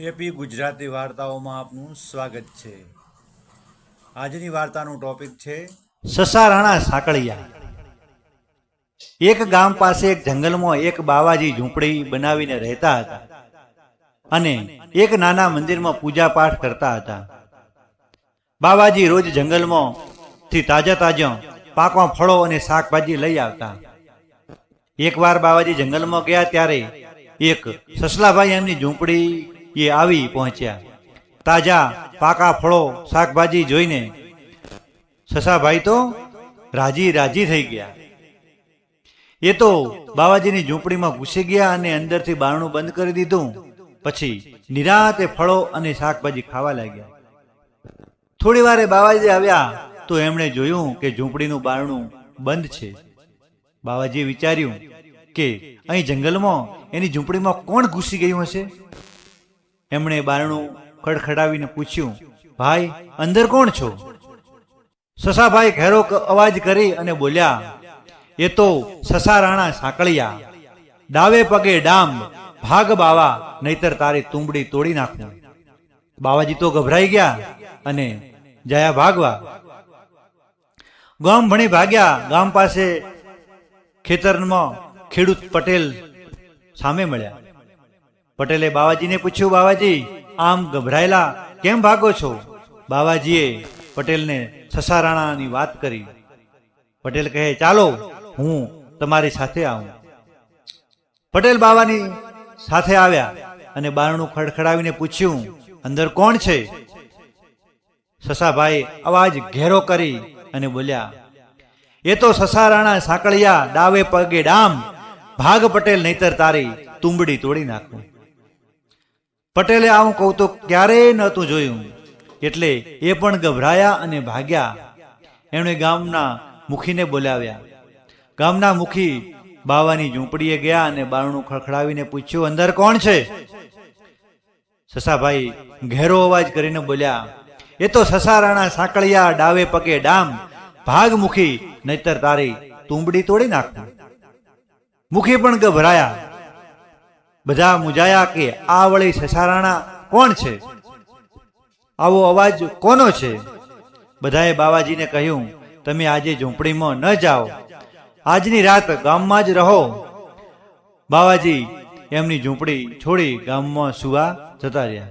Happy Gujarati વાર્તાઓમાં આપનું સ્વાગત છે. આજની વાર્તાનું ટોપિક છે સસારાણા સાંકળિયા. એક ગામ પાસે એક જંગલમાં એક બાવાજી ઝૂંપડી બનાવીને રહેતા હતા અને એક નાના મંદિરમાં પૂજા પાઠ કરતા હતા. બાવાજી રોજ જંગલમાં થી તાજા તાજા પાકવા ફળો અને શાકભાજી લઈ આવતા. એકવાર બાવાજી જંગલમાં ગયા ત્યારે એક સસલાભાઈ એમની ઝૂંપડી એ આવી પહોંચ્યા. તાજા પાકા ફળો શાકભાજી જોઈને સસાભાઈ તો રાજી રાજી થઈ ગયા. એ તો બાવાજીની ઝૂંપડીમાં ઘૂસી ગયા અને અંદરથી બારણું બંધ કરી દીધું. પછી નિરાતે ફળો અને શાકભાજી ખાવા લાગ્યા. થોડી વારે બાવાજી આવ્યા તો એમણે જોયું કે ઝૂંપડીનું બારણું બંધ છે. બાવાજીએ વિચાર્યું કે અહીં જંગલમાં એની ઝૂંપડીમાં કોણ ઘૂસી ગયું હશે? એમણે બારણું ખડખડાવીને પૂછ્યું, ભાઈ, અંદર કોણ છો? સસાભાઈ ઘેરો અવાજ કરી અને બોલ્યા, એ તો સસા રાણા સાંકળિયા. ડાવે પગે ડામ, ભાગ બાવા, નહીતર તારી તુંબડી તોડી નાખું. બાવાજી તો ગભરાઈ ગયા અને જયા ભાગવા. ગામ ભણી ભાગ્યા, ગામ પાસે ખેતરમાં ખેડૂત પટેલ સામે મળ્યા. પટેલે બાવાજીને પૂછ્યું, બાવાજી, આમ ગભરાયેલા કેમ ભાગો છો? બાવાજીએ પટેલને સસારાણાની વાત કરી. પટેલ કહે, ચાલો, હું તમારી સાથે આવું. પટેલ બાવાની સાથે આવ્યા અને બારણું ખડખડાવીને પૂછ્યું, અંદર કોણ છે? સસાભાઈ અવાજ ઘેરો કરી અને બોલ્યા, એ તો સસારાણા સાંકળિયા, ડાવે પગે ડામ. ભાગ પટેલ, નહીતર તારી તુંબડી તોડી નાખું. પટેલે આવું કૌતુક ક્યારેય નહોતું જોયું. એટલે એ પણ ગભરાયા અને ભાગ્યા. એમણે ગામના મુખીને બોલાવ્યા. ગામના મુખી બાવાની ઝૂંપડીએ ગયા અને બારણું ખડખડાવીને પૂછ્યું, અંદર કોણ છે? સસાભાઈ ઘેરો અવાજ કરીને બોલ્યા, એ તો સસારાણા સાંકળિયા ડાવે પગે ડામ. ભાગ મુખી, નહીતર તારી તુંબડી તોડી નાખતા મુખી પણ ગભરાયા. બધા મુજાયા કે આ વળી સસારાણા કોણ છે? આવો અવાજ કોનો છે? બધાએ બાવાજીને કહ્યું, તમે આજે ઝૂંપડીમાં ન જાઓ. આજની રાત ગામમાં જ રહો. બાવાજી એમની ઝૂંપડી છોડી ગામમાં સુવા જતા રહ્યા.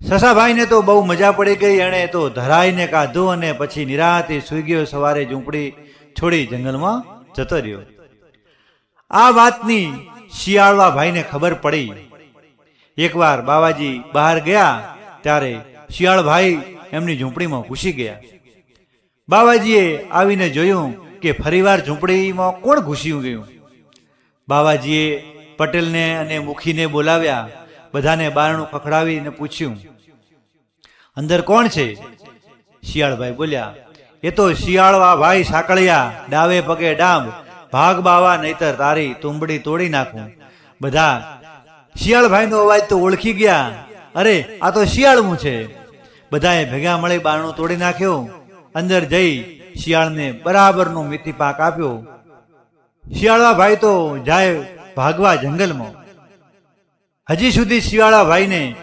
સસાભાઈને તો બહુ મજા પડી ગઈ, એણે તો ધરાઈને કાધું અને પછી નિરાતે સૂઈ ગયો, સવારે ઝૂંપડી છોડી જંગલમાં જતો રહ્યો. આ વાતની શિયાળવા ભાઈને ખબર પડી. એકવાર બાવાજી બહાર ગયા ત્યારે શિયાળભાઈ એમની ઝૂંપડીમાં ઘૂસી ગયા. બાવાજીએ આવીને જોયું કે ફરીવાર ઝૂંપડીમાં કોણ ઘૂસી ગયું. બાવાજીએ પટેલને અને મુખીને બોલાવ્યા, બધાને બારણું ખખડાવીને પૂછ્યું, અંદર કોણ છે? શિયાળભાઈ બોલ્યા, એ તો શિયાળવા ભાઈ સાંકળિયા, ડાવે પગે ડામ ભાગ બાવા નહીતર તારી તુંબડી તોડી નાખું. બધા શિયાળભાઈ નો અવાજ તો ઓળખી ગયા. અરે, આ તો શિયાળવું છે. બધાએ ભેગા મળી બારણું તોડી નાખ્યું. અંદર જઈ શિયાળને બરાબરનો મીઠી પાક આપ્યો. શિયાળા ભાઈ તો જાય ભાગવા જંગલમાં. હજી સુધી શિયાળા ભાઈને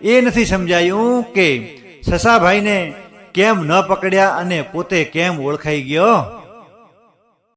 એ નથી સમજાયું કે સસાભાઈને કેમ ન પકડ્યા અને પોતે કેમ ઓળખાઈ ગયો?